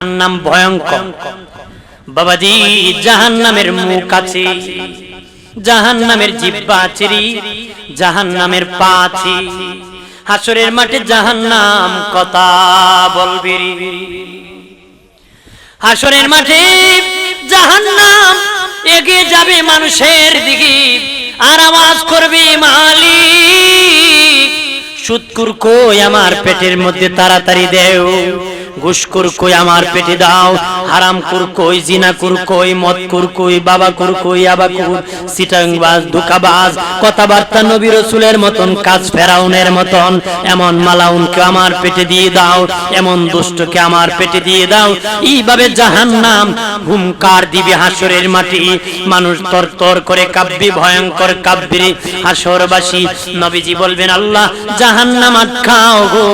নাম ভয়ঙ্কর। বাবাজি জাহান মুখ আছে জাহান জিব্বা নামের পা আছে। হাসরের মাঠে জাহান নাম কথা হাসরের মাঠে এগিয়ে যাবে মানুষের দিকে, আর আওয়াজ করবে মালিক। সুৎকুর কই আমার পেটের মধ্যে তাড়াতাড়ি দেও। ঘুষকুর কই আমার পেটে দাও, হারাম কুর কই, জিনা কুর কই, মদ কুর কই, বাবা কুর কই, আবা কুর সিটাংবাজ, ধোকাবাজ, কথাবার্তা নবী রসুলের মতন, কাজ ফেরাউনের মতন, এমন মালাউনকে আমার পেটে দিয়ে দাও, এমন দুষ্টকে আমার পেটে দিয়ে দাও, এইভাবে জাহান্নাম হুমকার দিবে হাসরের মাটি, মানুষ তর তর করে কাব্যি, ভয়ঙ্কর কাব্যি, হাসরবাসী, নবীজি বলবেন, আল্লাহ, জাহান্নাম আটকাও গো।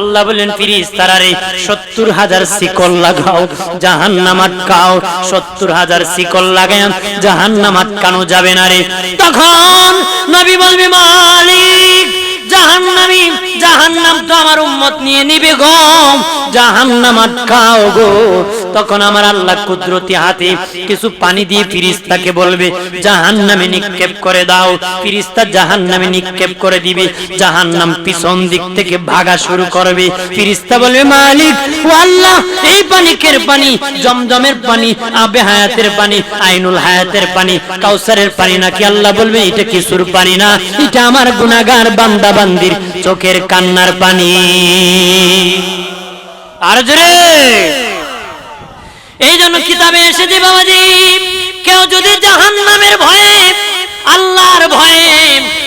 আল্লাহ বলেন, ফিরিস, তারারে সত্তর হাজার শিকল লাগাও জাহান নাম আটকাও, সত্তর হাজার শিকল লাগায় জাহান নাম আটকানো যাবে না রে। তখন নবী বলবে, মালিক জাহান্নামী, জাহান্নাম তো আমার উম্মত নিয়ে নিবে গো। জাহান্নাম আটকাও গো। তখন আমার আল্লাহ কুদরতি হাতে কিছু পানি দিয়ে ফিরিস্তাকে বলবে, জাহান্নামে নিক্ষেপ করে দাও। ফিরিস্তা জাহান্নামে নিক্ষেপ করে দিবে। জাহান্নাম পিছন দিক থেকে ভাগা শুরু করবে। ফিরিস্তা বলবে, মালিক, ও আল্লাহ, এই পানি কের পানি? জমজমের পানি, আবে হায়াতের পানি, আইনুল হায়াতের পানি, কাউসারের পানি নাকি আল্লাহ বলবে, এটা কিছুর পানি না? এটা আমার গুনাহগার বান্দা বান্দির চোখের কান্নার পানি। আর জোরে! এই জন্য কিতাবে এসেছে বাবাজি, কেউ যদি জাহান নামের ভয়ে, আল্লাহর ভয়ে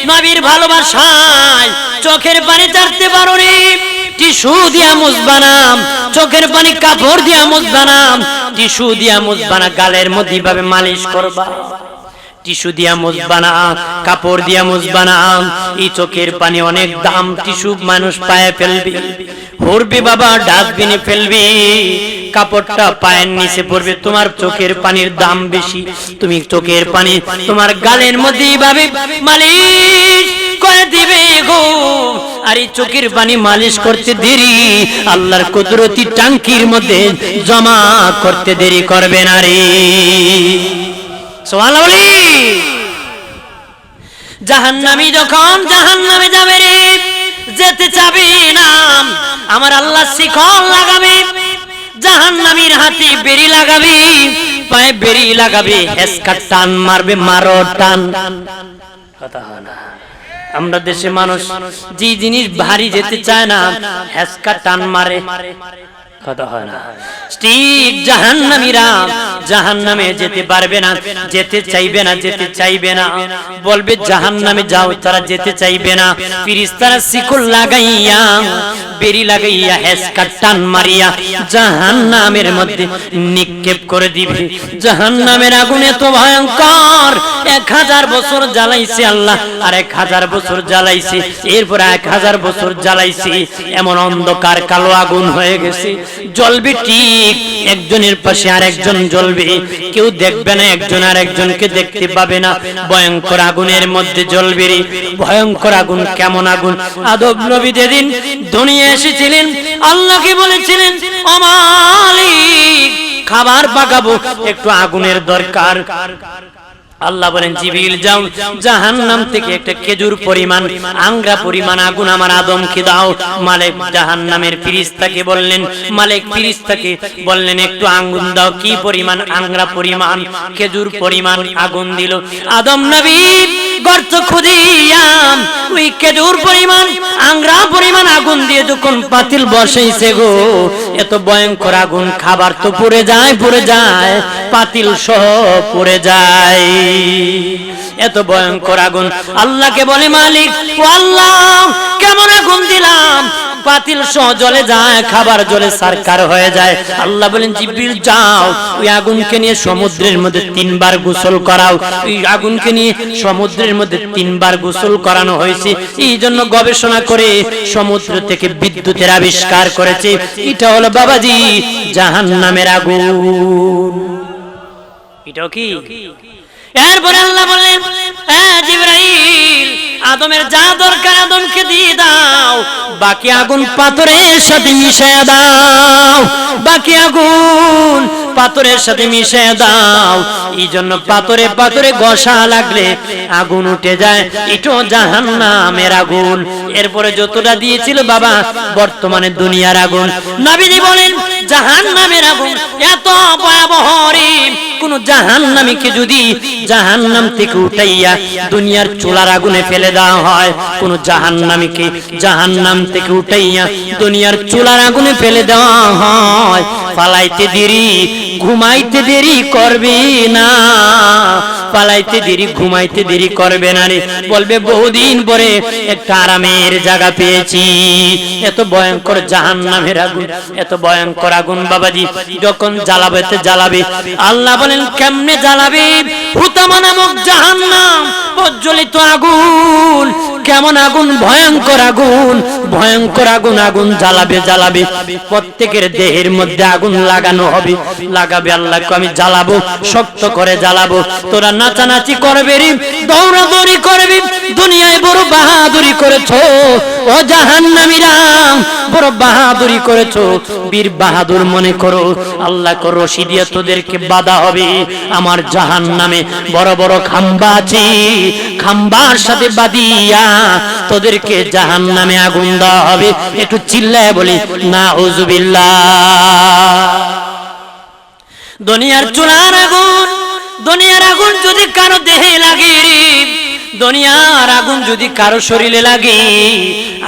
নবীর ভালোবাসায় চোখের পানি চারতে পারো রে, টিস্যু দিয়া মুসবানাম চোখের পানি কাপড় দিয়া মুসবানাম টিস্যু দিয়া মুসবানা গালের মধ্যে ভাবে মালিশ করবা। টিস্যু দিয়া মুসবানা কাপড় দিয়া মুসবানা এই চোখের পানি অনেক দাম, টিস্যু মানুষ পায়ে ফেলবি। পড়বি বাবা, ডাস্টবিনে ফেলবি। কাপড়টা পায়ের নিচে পড়বে, তোমার চোখের পানির দাম বেশি। তুমি চোখের পানি তোমার গালের মধ্যে ভাবে মালিশ করে দিবে গো। আর এই চোখের পানি মালিশ করতে দেরি, আল্লাহর কুদরতি টাঙ্কির মধ্যে জমা করতে দেরি করবে না রে। যখন জাহান্নামে যাবে যেতে চাবে না। আমার আল্লাহ লাগাবে, জাহান্নামীর হাতে বেরি লাগাবে, পায়ে বেরি লাগাবে টান মারবে, মারো টান। কথা হয় না। আমরা দেশে মানুষ, যে জিনিস ভারী যেতে চায় না হেসকা টান মারে। কথা হয় না। জাহান্নামে যেতে পারবে না, যেতে চাইবে না, যেতে চাইবে না। বলবে, জাহান্নামে যাও, তারা যেতে চাইবে না। ফিরিস্তারা শিকল লাগাইয়া বেরি লাগাইয়া হেসকা টান মারিয়া জাহান্নামের মধ্যে নিক্ষেপ করে দিবে। জাহান্নামের আগুন এত ভয়ঙ্কর। এক হাজার বছর জ্বালাইছে আল্লাহ, আর এক হাজার বছর জ্বালাইছে, এরপর এক হাজার বছর জ্বালাইছে, এমন অন্ধকার কালো আগুন হয়ে গেছে। জ্বলবে ঠিক, একজনের পাশে আর একজন জ্বলবে। কেউ দেখবে না, একজন আর একজনকে দেখতে পাবে না। ভয়ঙ্কর আগুনের মধ্যে জ্বলবে রে। ভয়ঙ্কর আগুন, কেমন আগুন? আদব নবী যেদিন দুনিয়া এসেছিলেন, আল্লাহকে বলেছিলেন ও খাবার পাকাবো, একটু আগুনের দরকার। আল্লাহ বলেন, জিবিল, যাও, জাহান্নাম থেকে একটা খেজুর পরিমাণ, আংরা পরিমাণ আগুন আমার আদমকে দাও। মালিক জাহান্নামের ফিরিস্তাকে বললেন, মালিক ফিরিস্তাকে বললেন, একটু আঙ্গুন দাও। কি পরিমাণ? আংরা পরিমাণ, খেজুর পরিমাণ। আগুন দিল। আদম নবী গর্ত খুদিয়াম ওই পরিমাণ, আংরা পরিমাণ, আগুন দিয়ে যখন পাতিল বসাইছে গো। এত ভয়ঙ্কর আগুন, খাবার তো পড়ে যায় পড়ে যায় পাতিল পড়ে যায়। এত ভয়ঙ্কর আগুন, আল্লাহকে বলে মালিক আল্লাহ, কেমন আগুন দিলাম? পাতিল সহ জলে যায়, খাবার জলে হয়ে যায়। আল্লাহ বলেন যাও, ওই আগুনকে নিয়ে সমুদ্রের মধ্যে তিনবার গোসল করাও। ওই আগুনকে নিয়ে সমুদ্রের মধ্যে তিনবার গোসল করানো হয়েছে। এই জন্য গবেষণা করে সমুদ্র থেকে বিদ্যুতের আবিষ্কার করেছে। এটা হলো বাবাজি জাহান্নামের আগুন। এটাও কি? এরপরে আল্লাহ বললেন আদমের যা দরকার আদমকে দিয়ে দাও। বাকি আগুন পাথরের সাথে মিশিয়ে দাও। বাকি আগুন পাথরের সাথে মিশে দাও। এই জন্য পাথরে পাথরে ঘষা লাগলে আগুন উঠে যায়। এটো জাহান্নামের আগুন। এরপরে যতটা দিয়েছিল বাবা, বর্তমানে দুনিয়ার আগুন। নবীজি বলেন, জাহান্নামের আগুন এত ভয়াবহ রে জাহান নামীকে যদি জাহান্নাম থেকে উঠাইয়া দুনিয়ার চুলার আগুনে ফেলে দেওয়া হয়, কোন জাহান নাম থেকে উঠাইয়া দুনিয়ার চুলার আগুনে ফেলে দেওয়া হয়, পালাইতে দেরি, ঘুমাইতে দেরি করবে না। পালাইতে দেরি, ঘুমাইতে দেরি করবে না রে। বলবে, বহুদিন পরে একটা আরামের জায়গা পেয়েছি। এত ভয়ঙ্কর জাহান নামের আগুন, এত ভয়ঙ্কর আগুন বাবাজি, যখন জ্বালাবেতে জ্বালাবে, আল্লাহ বলেন, কেমনে জ্বালাবে? হুতামা নামক জাহান নাম প্রজ্বলিত আগুন, কেমন আগুন? ভয়ঙ্কর আগুন ভয়ঙ্কর আগুন আগুন জ্বালাবে জ্বালাবে। প্রত্যেকের দেহের মধ্যে আগুন লাগানো হবে। লাগাবে আল্লাহকে, আমি জ্বালাবো, শক্ত করে জ্বালাবো। তোরা নাচানাচি করবে রে, দৌড়াদৌড়ি করবি, দুনিয়ায় বড় বাহাদুরি করেছ। ও জাহান্নামীরা বড় বাহাদুরি করেছ। বীর বাহাদুর মনে করো আল্লাহ কো রশি দিয়ে তোদেরকে বাধা হবে। আমার জাহান্নামে বড় বড় খাম্বা আছে। খাম্বার সাথে বাদিয়া তোদেরকে জাহান্নামে আগুন দেওয়া হবে। একটু চিল্লায় বলি না দুনিয়ার চুলার আগুন, দুনিয়ার আগুন যদি কারও দেহে লাগে দুনিয়ার আগুন যদি কারও শরীরে লাগে,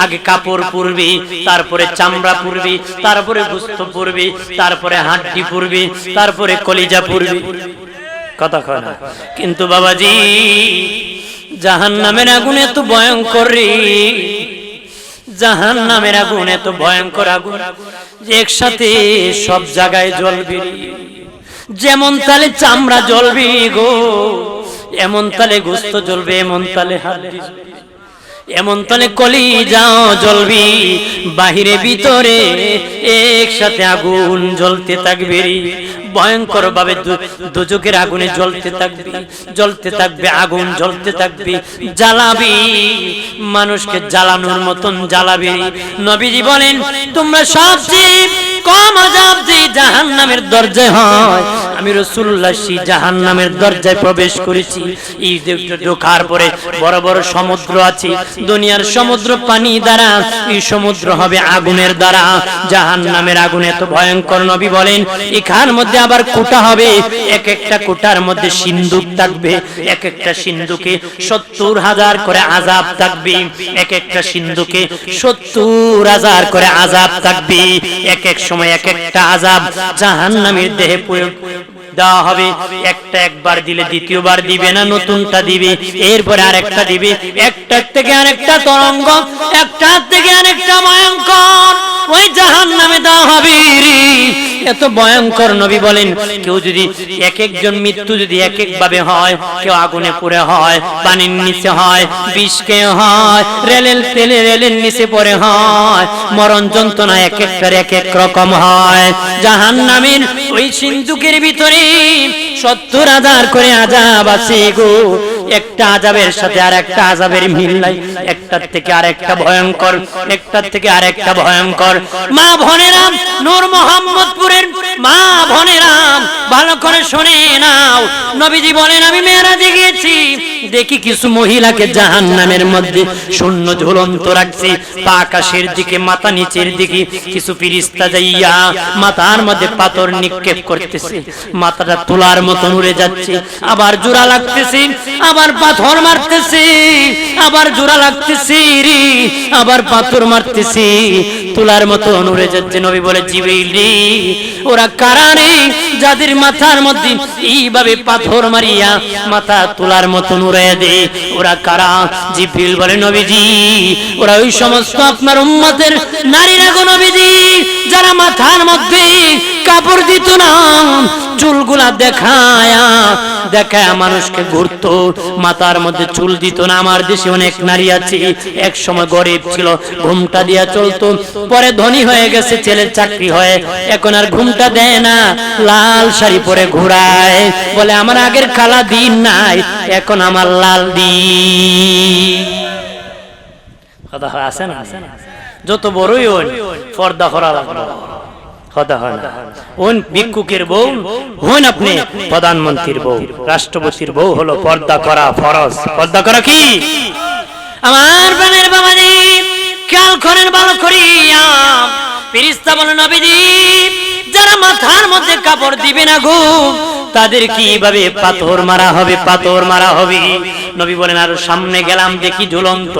আগে কাপড় পরবি, তারপরে চামড়া পরবি, তারপরে গুস্ত পরবি, তারপরে পরবি, তারপরে কলিজা পরবি। কথা কয় না। কিন্তু বাবাজি জাহান নামের আগুন এত ভয়ঙ্কর জাহান নামের আগুন এত ভয়ঙ্কর আগুন। যে একসাথে সব জায়গায় জ্বলবি যেমন তালে চামড়া জ্বলবি গো এমন তালে গোস্ত জ্বলবে এমন তালে হাড্ডি এমন তালে কলি যাও জ্বলবি বাহিরে ভিতরে একসাথে আগুন জ্বলতে থাকবে। ভয়ঙ্কর ভাবে দুযোগের আগুনে জ্বলতে থাকবে জ্বলতে থাকবে, আগুন জ্বলতে থাকবে, জ্বালাবি, মানুষকে জ্বালানোর মতন জ্বালাবি। নবীজি বলেন, তোমরা সবচেয়ে কম আজাব যে জাহান নামের দরজায় হয়, আমি রসুল্লাহ সেই জাহান নামের দরজায় প্রবেশ করেছি। দেবটা ঢোকার পরে বড় বড় সমুদ্র আছে, দুনিয়ার সমুদ্র পানি দ্বারা, এই সমুদ্র হবে আগুনের দ্বারা। জাহান নামের আগুন এত ভয়ঙ্কর, নবী বলেন, এখান মধ্যে আবার কোটা হবে। এক একটা কোটার মধ্যে সিন্ধুক থাকবে। এক একটা সিন্ধুকে সত্তর হাজার করে আজাব থাকবে। এক একটা সিন্ধুকে সত্তর হাজার করে আজাব থাকবে। এক এক সময় এক একটা আজাব জাহান্নামীর দেহে প্রয়োগ দেওয়া হবে। একটা একবার দিলে দ্বিতীয়বার দিবে না, নতুনটা দিবে। এরপরে আরেকটা দিবে। একটা থেকে আরেকটা তরঙ্গ, একটা থেকে আরেকটা ভয়ঙ্কর। ওই জাহান নামে দেওয়া হবে। এত ভয়ঙ্কর নবী বলেন, কেউ যদি এক একজন মৃত্যু যদি এক এক ভাবে হয়, কেউ আগুনে পুড়ে হয়, পানির নিচে হয়, বিষ খেয়ে হয়, রেলের তেলে রেলের নিচে পড়ে হয়, মরণ যন্ত্রণা এক একটার এক এক রকম হয় জাহান নামের ওই সিন্ধুকের ভিতরে সত্তর হাজার করে আজাব আছে গো একটা আজাবের সাথে আর একটা আজাবের মিল নাই। একটার থেকে আর একটা ভয়ঙ্কর, একটার থেকে আর একটা ভয়ঙ্কর। মা ভনেরাম নূর মোহাম্মদপুরের মা ভনেরাম ভালো করে শুনে নাও। নবীজি বলেন, আমি মেয়েরাজে গিয়েছি। দেখি কিছু মহিলাকে জাহান নামের মধ্যে শূন্য ঝুলন্ত রাখছে। পা আকাশের দিকে, মাথা নিচের দিকে। কিছু ফিরিস্তা যাইয়া মাথার মধ্যে পাথর নিক্ষেপ করতেছে। মাথাটা তোলার মতন উড়ে যাচ্ছে। আবার জোড়া লাগতেছে, আবার পাথর মারতেছে, আবার জোড়া লাগতেছে আবার পাথর মারতেছে। তোলার মতন উড়ে যাচ্ছে নবী বলে জিবিল ওরা কারারে যাদের মাথার মধ্যে এইভাবে পাথর মারিয়া মাথা তোলার মতন নুরে দে, ওরা কারা? জিবিল বলে, নবীজি, ওরা ওই সমস্ত আপনার উম্মতের নারীরা গো নবীজি, যারা মাথার মধ্যে কাপড় দিত না, চুলগুলা দেখায়া, দেখায় মানুষকে ঘুরতো। মাথার মধ্যে চুল দিত না, আমার দেশে অনেক নারী আছে, এক সময় গরিব ছিল, ঘুমটা দিয়া চলতো। পরে ধনী হয়ে গেছে, ছেলের চাকরি হয়, এখন আর ঘুমটা দেয় না, লাল শাড়ি পরে ঘোরায়। বলে, আমার আগের কালা দিন নাই, এখন আমার লাল দিন। কথা আছে না? যত বড়ই পর্দা করা লাগবে রাষ্ট্রপতির বউ হলো পর্দা করা ফরজ। পর্দা করা কি? আমার প্রাণের বাবাজি খেয়াল করেন ভালো করিয়া বলেন যারা মাথার মধ্যে কাপড় দিবে না গো, তাদের কীভাবে পাথর মারা হবে, পাথর মারা হবে? নবী বলেন, আর সামনে গেলাম দেখি ঝুলন্ত।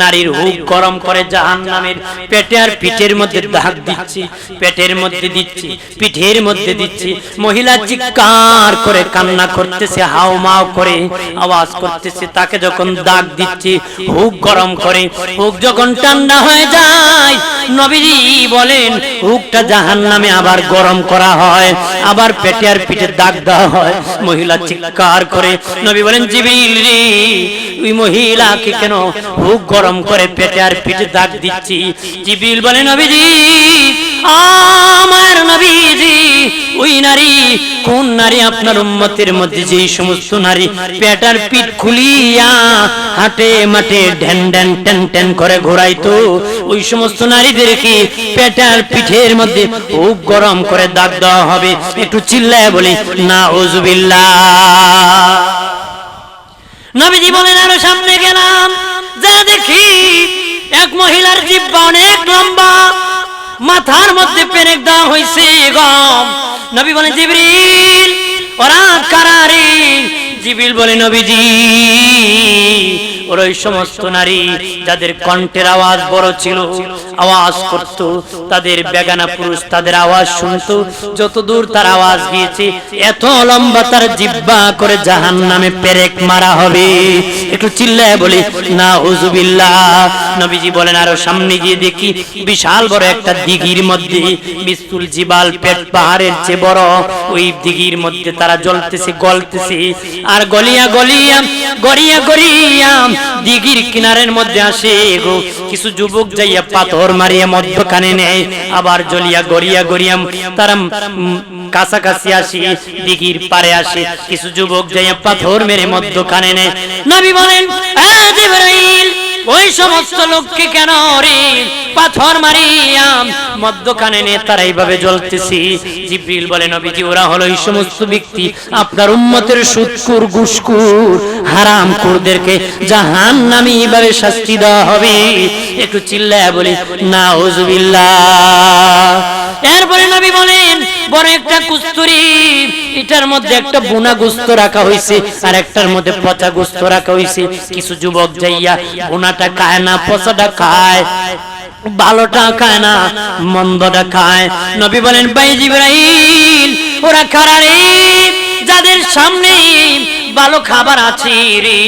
নারীর হুক গরম করে জাহান নামের পেটে আর পিঠের মধ্যে দাগ দিচ্ছি, পেটের মধ্যে দিচ্ছি, পিঠের মধ্যে দিচ্ছি। মহিলা চিৎকার করে কান্না করতেছে হাও মাও করে আওয়াজ করতেছে, তাকে যখন দাগ দিচ্ছি, হুক গরম করে, হুক যখন ঠান্ডা হয়ে যায়, নবীজি বলেন, হুকটা জাহান নামে আবার গরম করা হয়, আবার পেটে আর পিঠে দাগ দেওয়া হয়। মহিলা চিৎকার করে, নবী বলেন, জিবিল রে ওই মহিলাকে কেন হুক গরম করে পেটে আর পিঠে দাগ দিচ্ছি? জিবিল বলে, নবীজি, আমার নবীজি, ওই নারী কোন নারী আপনার মধ্যে সমস্ত নারী পেটার খুলিয়া হাটে মাঠে ঢেন ঢেন টেন টেন করে ঘোরাইতো? ওই সমস্ত নারীদেরকে পেটার পিঠের মধ্যে খুব গরম করে দাগ দেওয়া হবে। একটু চিল্লায় বলি না ওজুবিল্লাহ নবীজি বলেন, আরও সামনে গেলাম। যা দেখি, এক মহিলার জিব্বা অনেক লম্বা, মাথার মধ্যে পেরেক দেওয়া হয়েছে গম। নবী বলে জিবরিল, ওরা কারারি জিবিল বলে, নবীজি ওর ওই সমস্ত নারী যাদের কণ্ঠের আওয়াজ বড় ছিল, আওয়াজ করত, তাদের বেগানা পুরুষ তাদের আওয়াজ শুনতো যত দূর তার আওয়াজ গিয়েছে, এত লম্বা তার জিব্বা করে জাহান নামে পেরেক মারা হবে। একটু চিল্লায় বলি না হুজুবিল্লাহ নবীজি বলেন, আরও সামনে গিয়ে দেখি, বিশাল বড় একটা দিঘির মধ্যে বিস্তুল জিবাল পেট পাহাড়ের চেয়ে বড়। ওই দিঘির মধ্যে তারা জ্বলতেছে, গলতেছে। আর গলিয়া গলিয়া, গড়িয়া গড়িয়া দিঘির কিনারের মধ্যে আসে গো। কিছু যুবক যাইয়া পাথর মারিয়া মধ্যখানে নেয়। আবার জলিয়া গড়িয়া গড়িয়া তারা কাছাকাছি আসি, দিঘির পারে আসে। কিছু যুবক যাইয়া পাথর মেরে মধ্যখানে নেয়। নবী বলেন "আ জিবরাইল ওই সমস্ত লোককে কেন রে? পাথর মারিয়া মধ্যখানে নিয়ে তারা এইভাবে জ্বলতেছি। জিব্রিল বলে, নবীজি, ওরা হলো এই সমস্ত ব্যক্তি। আপনার উম্মতের সুৎকুর, গুসকুর হারাম কুরদেরকে জাহান নামি এইভাবে শাস্তি দেওয়া হবে। একটু চিল্লায় বলি না এরপরে নবী বলেন, বড় একটা কুস্তুরি এটার মধ্যে একটা বোনা গুস্ত রাখা হয়েছে আর একটার মধ্যে পচা গুস্ত রাখা হয়েছে কিছু যুবক যাইয়া বোনাটা খায় না, পচাটা খায়, ভালোটা খায় না, মন্দটা খায়। নবী বলেন, ভাই জিব্রাইল, ওরা খারাপ যাদের সামনে ভালো খাবার আছে রে।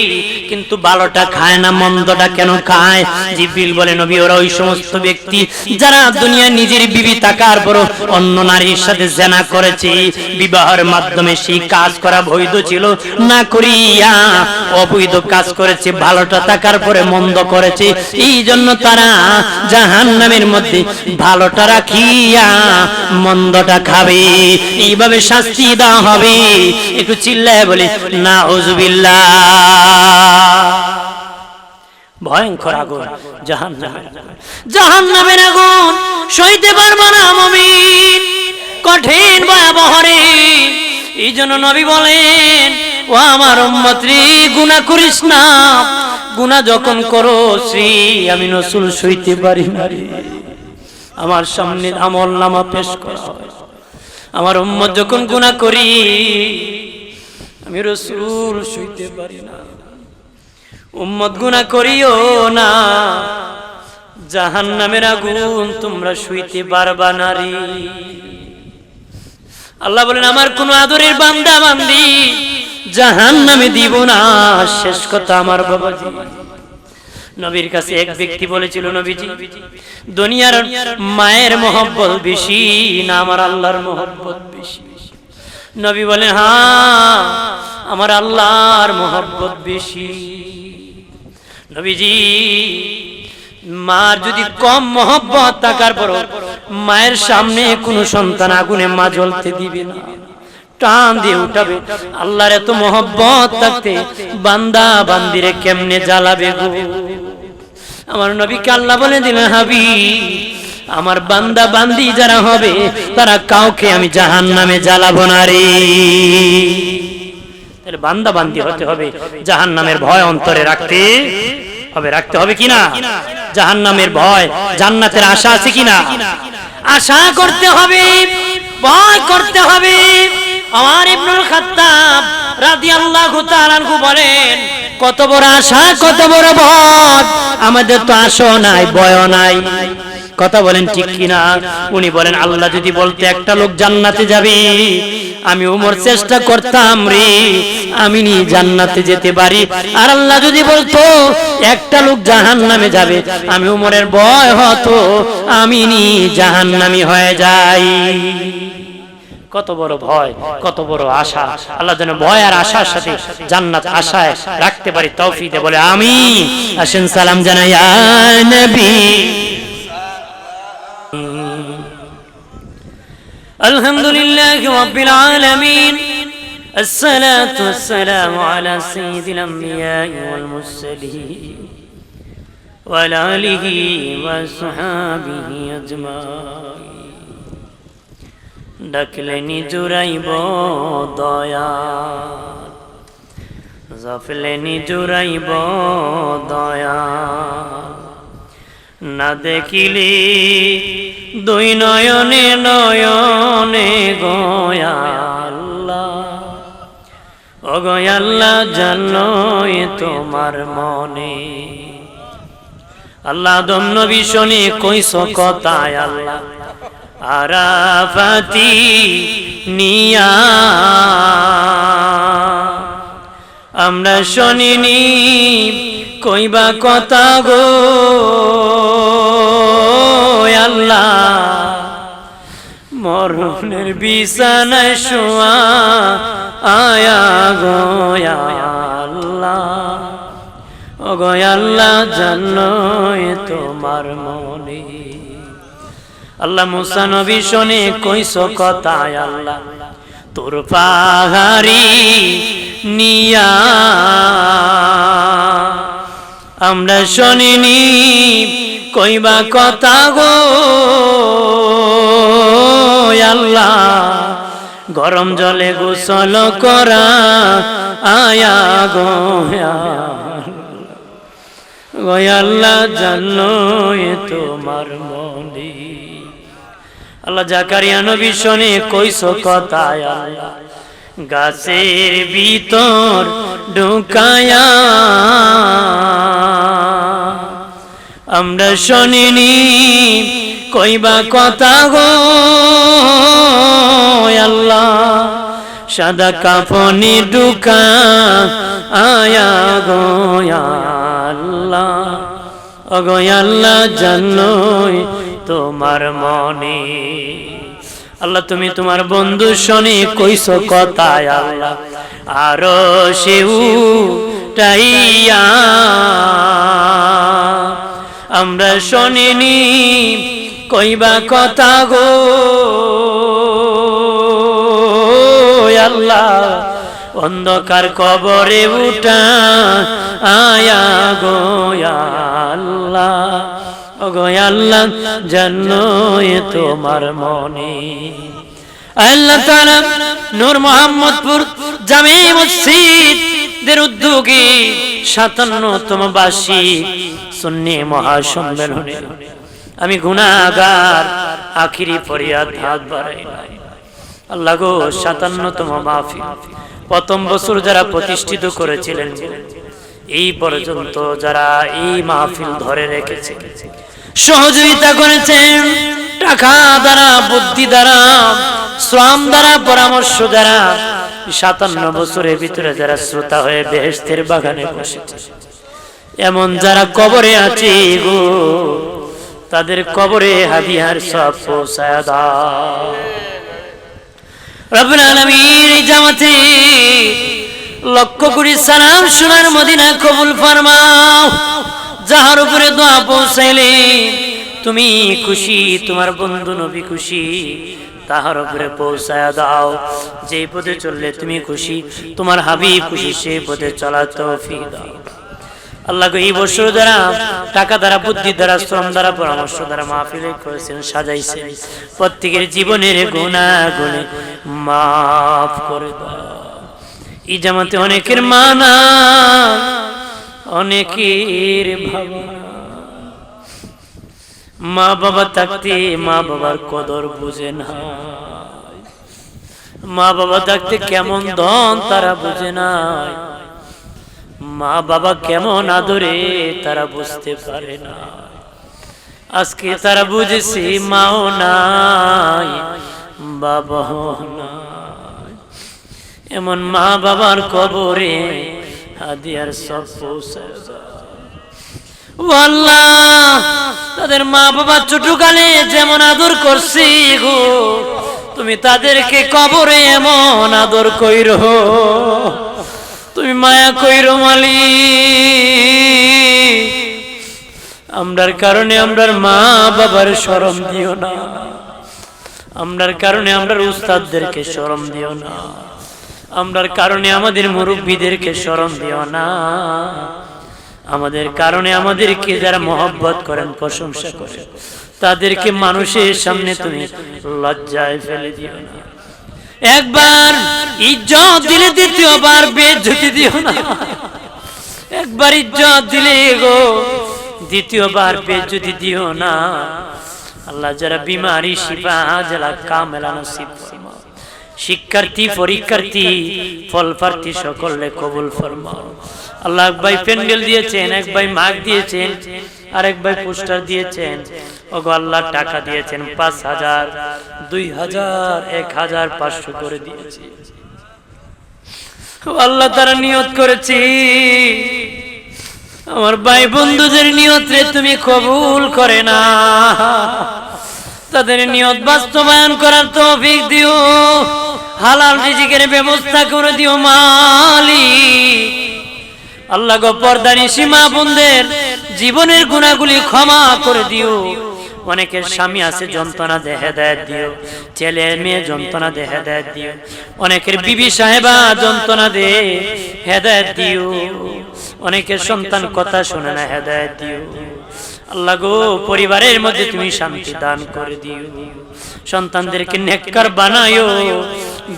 কিন্তু ভালোটা খায় না, মন্দটা কেন খায়? জিব্রিল বলে, নবী, ওরা ওই সমস্ত ব্যক্তি যারা দুনিয়া নিজের বিবি থাকার পর অন্য নারীর সাথে জেনা করেছে। বিবাহের মাধ্যমে সেই কাজ করা বৈধ ছিল না করিয়া। অবৈধ কাজ করেছে, ভালোটা থাকার পরে মন্দ করেছে। এই জন্য তারা জাহান নামের মধ্যে ভালোটা রাখিয়া মন্দটা খাবে। এইভাবে শাস্তি দেওয়া হবে। একটু চিল্লায় বলে, না ভয়ঙ্কর আগুন জাহান জাহান নামের আগুন সইতে পারব না মমিন, কঠিন ভয়াবহ রে এই জন্য নবী বলেন, ও আমার উম্মত্রী গুনাহ করিস না। গুনাহ যখন করো, শ্রী আমি নসুল সইতে পারি আমার সামনে আমল নামা পেশ করা আমার উম্মত যখন গুনাহ করি আমি রসুল সইতে পারি না। উম্মত গুনা করিও না। জাহান নামের আগুন তোমরা শুইতে পারবা নারী আল্লাহ বলেন, আমার কোন আদরের বান্দা বান্দি জাহান নামে দিব না। শেষ কথা আমার বাবাজি। নবীর কাছে এক ব্যক্তি বলেছিল, নবীজি, দুনিয়ার মায়ের মহব্বত বেশি না, আমার আল্লাহর মহব্বত বেশি। নবী বলেন হ্যাঁ আমার আল্লাহর মহব্বত বেশি। নবীজি, মার যদি কম মহব্বত থাকার পর মায়ের সামনে কোনো সন্তান আগুনে মা জ্বলতে দিবে না, টান দিয়ে উঠাবে। আল্লাহর এত মহব্বত থাকতে বান্দা বান্দিরে কেমনে জ্বালাবে গো? আমার নবীকে আল্লাহ বলে দিলেন হাবি আমার বান্দা বান্দি যারা হবে, তারা কাউকে আমি জাহান নামে জ্বালাবো না রে। তাহলে বান্দা বান্দি হতে হবে জাহান নামের ভয় অন্তরে রাখতে হবে রাখতে হবে কিনা? জাহান নামের ভয় জান্নাতের আশা আছে কিনা? আশা করতে হবে, ভয় করতে হবে। আমার ইবনুল খাত্তাব রাদিয়াল্লাহু তাআলা বলেন, কত বড় আশা, কত বড় ভয় আমাদের তো আশা নাই ভয় নাই। কথা বলেন ঠিক কিনা? উনি বলেন, আল্লাহ যদি বলতে একটা লোক জান্নাতে যাবে, আমি উমর চেষ্টা করতাম রে, আমি নি জান্নাতে যেতে পারি। আর আল্লাহ যদি বলতো, একটা লোক জাহান নামে যাবে, আমি উমরের ভয় হতো, আমি নি জাহান নামি হয়ে যাই। কত বড় ভয়, কত বড় আশা। আল্লাহ যেন ভয় আর আশার সাথে জান্নাত আশায় রাখতে পারি, তৌফিক বলে আমি আসেন সালাম জানাই নবী। الحمد لله رب العالمين الصلاة والسلام على سيد الأنبياء والمرسلين وعلى آله وصحابه أجمعين ডাকলেনি জুড়াইব দয়া জাফলেনি জুড়াইব দয়া না দেখিলে দুই নয়নে নয়নে গয়াল্লাহ ও গয়াল্লাহ জানোই তোমার মনে। আল্লাহ দম নবী শোনে কইস কথায় আল্লাহ। আরাফাতি নিয়া। আমরা শুনিনি কইবা কথা গো, আল্লাহ। মরণের বিছানায় শোয়া, আয়া গো আল্লাহ। ও আল্লাহ জানোই তোমার মনে। আল্লাহ মুসা নবী শোনে কইস কথায় আল্লাহ, তোর পাহাড়ি নিয়া আমরা শুনিনি, কইবা কথা গো। আল্লাহ, গরম জলে গোসল করা, আয়া গো আল্লাহ। জানো তোমার মনে। আল্লাহ জাকারিয়া নবী শোনে কইস কথা আল্লাহ। গাছের ভিতর ঢুকায়া। আমরা শুনিনি কইবা কথা গো? আল্লাহ, সাদা কাফনি ঢুকা আয়া গো আল্লাহ। অগো আল্লাহ জানোই তোমার মনে। আল্লাহ, তুমি তোমার বন্ধু শনি কইস কথায় আল্লাহ। আরও সেউ টাইয়া আমরা শনিনি, কইবা কথা গো। আল্লাহ, অন্ধকার কবরে উঠা, আয়া গো, আল্লাহ। আল্লাহ তোমার মনে। উদ্যোগে সাতান্নতম বার্ষিক সুন্নি মহাসম্মেলনে। আমি গুনাহগার, আখিরি ফরিয়াদ হাত বাড়াই আল্লাহ গো সাতান্নতম মাহফিল। প্রথম বছর যারা প্রতিষ্ঠিত করেছিলেন এই পর্যন্ত যারা এই মাহফিল ধরে রেখেছে, সহযোগিতা করেছেন, টাকা দ্বারা, বুদ্ধি দ্বারা, শ্রম দ্বারা, পরামর্শ দ্বারা, সাতান্ন বছরের ভিতরে যারা শ্রোতা হয়ে বেহেস্তের বাগানে বসেছে। এমন যারা কবরে আছে গো, তাদের কবরে হাদিয়ার সব পৌঁছায় রব্বুল আলামিন জামাতে লক্ষ কোটি সালাম সোনার মদিনা কবুল ফরমাও। যাহার উপরে দোয়া পৌঁছাইলে তুমি খুশি, তোমার বন্ধু নবী খুশি, তাহার উপরে পৌঁছায় দাও। যে পথে চললে তুমি খুশি, তোমার হাবিব খুশি সেই পথে চলা তৌফিক দাও। এই বছর দ্বারা টাকা দ্বারা, বুদ্ধি দ্বারা, শ্রম দ্বারা, পরামর্শ দ্বারা মাহফিল করেছেন, সাজাইছেন, প্রত্যেকের জীবনের গুণা গুণে মাফ করে দাও। এই জামাতে অনেকের মানা অনেকের ভাবনা। মা বাবা থাকতে মা বাবার কদর বুঝে না। মা বাবা থাকতে কেমন ধন তারা বুঝে না। মা বাবা কেমন আদরে তারা বুঝতে পারে না। আজকে তারা বুঝেছে মাও নাই বাবা এমন মা বাবার কবরে হাদিয়ার সব পৌঁছায় তাদের মা বাবা ছোটকালে যেমন আদর করছি গো, তুমি তাদেরকে কবরে এমন আদর কইর। তুমি মায়া কইর মালি আমরার কারণে আমরার মা বাবার শরম দিও না। আমরার কারণে আমরার উস্তাদদেরকে শরম দিও না। আমরার কারণে আমাদের মুরব্বীদেরকে স্মরণ দিও না। আমাদের কারণে আমাদেরকে যারা মহব্বত করেন, প্রশংসা করেন, তাদেরকে মানুষের সামনে তুমি লজ্জায় ফেলে দিও না। একবার ইজ্জত দিলে দ্বিতীয়বার বেজ্জতি দিও না। একবার ইজ্জত দিলে গো, দ্বিতীয়বার বেজ্জতি দিও না। আল্লাহ যারা বিমারি শিফা যারা কামেলা নসিব ফরমাও। শিক্ষার্থী পরীক্ষার্থী ফল প্রার্থী সকলে কবুল ফরমাও। আল্লাহ এক ভাই প্যান্ডেল দিয়েছেন এক ভাই মাগ দিয়েছেন আর এক ভাই পোস্টার দিয়েছেন। ওগো আল্লাহ টাকা দিয়েছেন পাঁচ হাজার দুই হাজার এক হাজার পাঁচশো করে দিয়েছে। আল্লাহ তারা নিয়ত করেছি। আমার ভাই বন্ধুদের নিয়ত রে তুমি কবুল করে না। তাদের নিয়ত বাস্তবায়ন করার তৌফিক দিও। হালাল রিজিকের ব্যবস্থা করে দিও মালি আল্লাহ গো সীমা বোনদের জীবনের গুণাগুলি ক্ষমা করে দিও। অনেকের স্বামী আছে, যন্ত্রণা দেহে দেয় দিও। ছেলে, মেয়ে, যন্ত্রণা দেহে দেয় দিও। অনেকের বিবি সাহেবা যন্ত্রণা দে, হেদায়ত দিও। অনেকের সন্তান কথা শোনে না, হেদায়ত দিও। আল্লাহ গো, পরিবারের মধ্যে তুমি শান্তি দান করে দিও। সন্তানদেরকে নেককার বানায়ো,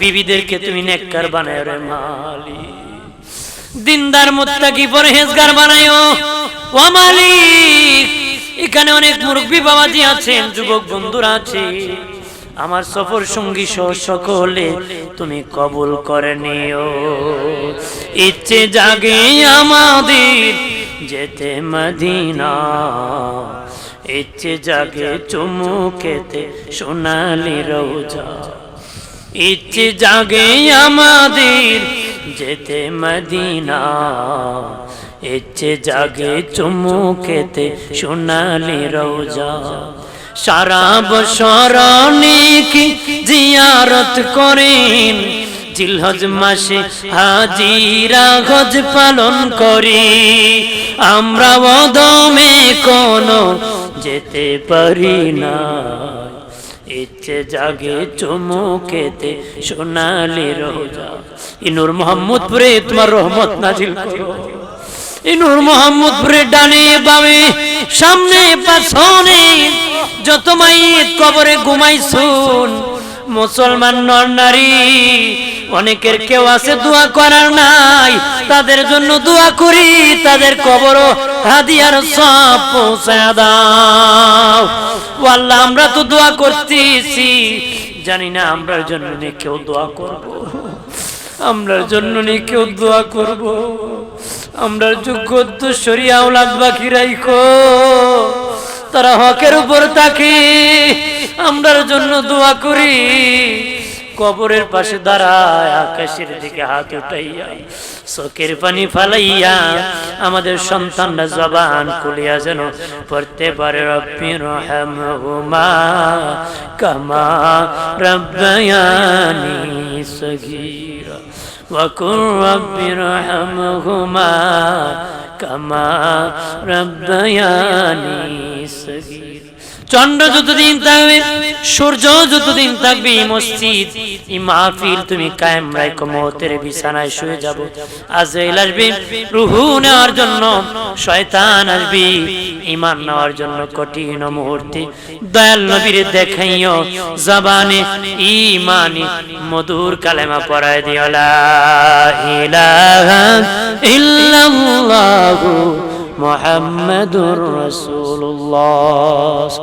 বিবিদেরকে তুমি নেককার বানায় রে মালিক। দিনদার, মুত্তাকি, পরহেজগার বানায়ো। ও মালিক, এখানে অনেক মুরব্বী বাবাজি আছেন, যুবক বন্ধুরা আছে। আমার সফর সঙ্গী সহ সকলে তুমি কবুল করে নিও। ইচ্ছে জাগে আমাদের যেতে মদিনা। ইচ্ছে জাগে চুমুকেতে সোনালি রোজা ইচ্ছে জাগে আমাদের যেতে মদিনা। ইচ্ছে জাগে চুমুকেতে সোনালি রোজা সারা বছর অনেকে জিয়ারত করেন। জিলহজ মাসে হাজিরা গজ পালন করি। আমরা বদমে কোনো যেতে পারি না। ইচ্ছে জাগে চুমুকেতে সোনালি রোজা। ইনুর মোহাম্মদপুরে তোমার রহমত নাজিল করো। ইনুর মোহাম্মদপুরে ডানে বামে, সামনে পাছনে যত মাইত কবরে ঘুমাইছুন, মুসলমান নর নারী অনেকের কেউ আছে দোয়া করার নাই। তাদের জন্য দোয়া করি, তাদের কবর হাদিয়ার সব পৌঁছায় দাও। আল্লাহ আমরা তো দোয়া করতেছি। জানি না আমরার জন্য নিয়ে কেউ দোয়া করব। আমরার জন্য নিয়ে কেউ দোয়া করব। আমরার যোগ্য তো সরিয়া ওলাদ বাকি রাইখো তারা হকের উপর তাকে। আমরার জন্য দোয়া করি। কবরের পাশে দাঁড়ায় আকাশের দিকে হাত উঠাইয়া চোখের পানি ফালাইয়া আমাদের সন্তানরা জবান খুলিয়া যেন পড়তে পারে রব্বি রহমহুমা কামা রব্বায়ানি সগীরা وقل رب ارحمهما كما ربياني صغيرا চন্দ্র যতদিন থাকবে, সূর্য যতদিন থাকবে মসজিদ, এই মাহফিল তুমি কায়েম রাখো মতের বিছানায় শুয়ে যাব। আজরাইল আসবে, রুহু নেওয়ার জন্য, শয়তান আসবে ইমান নেওয়ার জন্য কঠিন মুহূর্তে। দয়াল নবীর দেখাইও জবানে ইমানি মধুর কালেমা পড়ায় দিও, লা ইলাহা ইল্লাল্লাহু মুহাম্মাদুর রাসূলুল্লাহ।